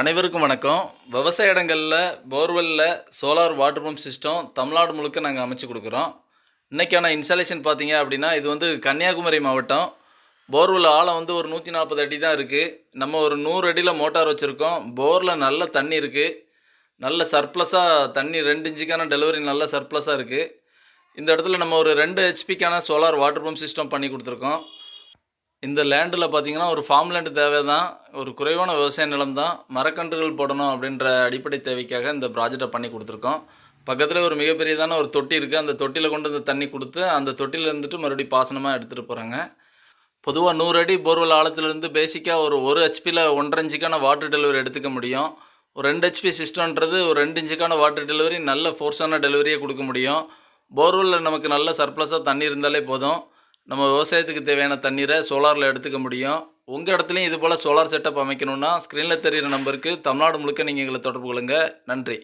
அனைவருக்கும் வணக்கம். விவசாய இடங்களில் போர்வெல்லில் solar water pump system Tamil Nadu முழுக்க நாங்கள் அமைச்சு கொடுக்குறோம். இன்றைக்கான இன்ஸ்டாலேஷன் பார்த்தீங்க அப்படின்னா இது வந்து கன்னியாகுமரி மாவட்டம். போர்வெல் ஆழம் வந்து ஒரு நூற்றி நாற்பது அடி தான் இருக்குது நம்ம ஒரு நூறு அடியில் மோட்டார் வச்சுருக்கோம். போரில் நல்ல தண்ணி இருக்குது நல்ல சர்ப்ளஸாக தண்ணி ரெண்டு இன்ச்சுக்கான டெலிவரி நல்ல சர்ப்ளஸாக இருக்குது இந்த இடத்துல நம்ம ஒரு ரெண்டு ஹெச்பிக்கான சோலார் வாட்டர் பம்ப் சிஸ்டம் பண்ணி கொடுத்துருக்கோம். இந்த லேண்டில் பார்த்தீங்கன்னா ஒரு ஃபார்ம் லேண்டு தேவை தான் ஒரு குறைவான விவசாய நிலம் தான் மரக்கன்றுகள் போடணும் அப்படின்ற அடிப்படை தேவைக்காக இந்த ப்ராஜெக்டை பண்ணி கொடுத்துருக்கோம். பக்கத்தில் ஒரு மிகப்பெரியதான ஒரு தொட்டி இருக்குது அந்த தொட்டியில் கொண்டு வந்து தண்ணி கொடுத்து அந்த தொட்டியில் இருந்துட்டு மறுபடியும் பாசனமாக எடுத்துகிட்டு போகிறாங்க பொதுவாக நூறு அடி போர்வெல் ஆழத்துலேருந்து பேசிக்காக ஒரு ஒரு ஹெச்பியில் ஒன்றரை இன்ச்சுக்கான வாட்டர் டெலிவரி எடுத்துக்க முடியும். ஒரு ரெண்டு ஹெச்பி சிஸ்டம்ன்றது ஒரு ரெண்டு இன்ச்சுக்கான வாட்டர் டெலிவரி நல்ல ஃபோர்ஸான டெலிவரியை கொடுக்க முடியும். போர்வெல்லில் நமக்கு நல்ல சர்ப்ளஸாக தண்ணி இருந்தாலே போதும். நம்ம விவசாயத்துக்கு தேவையான தண்ணீரை சோலாரில் எடுத்துக்க முடியும். உங்கள் இடத்துலையும் இது போல் சோலார் செட்டப் அமைக்கணும்னா ஸ்க்ரீனில் தெரிகிற நம்பருக்கு தமிழ்நாடு முழுக்க நீங்கள் எங்களை தொடர்பு கொள்ளுங்கள் நன்றி.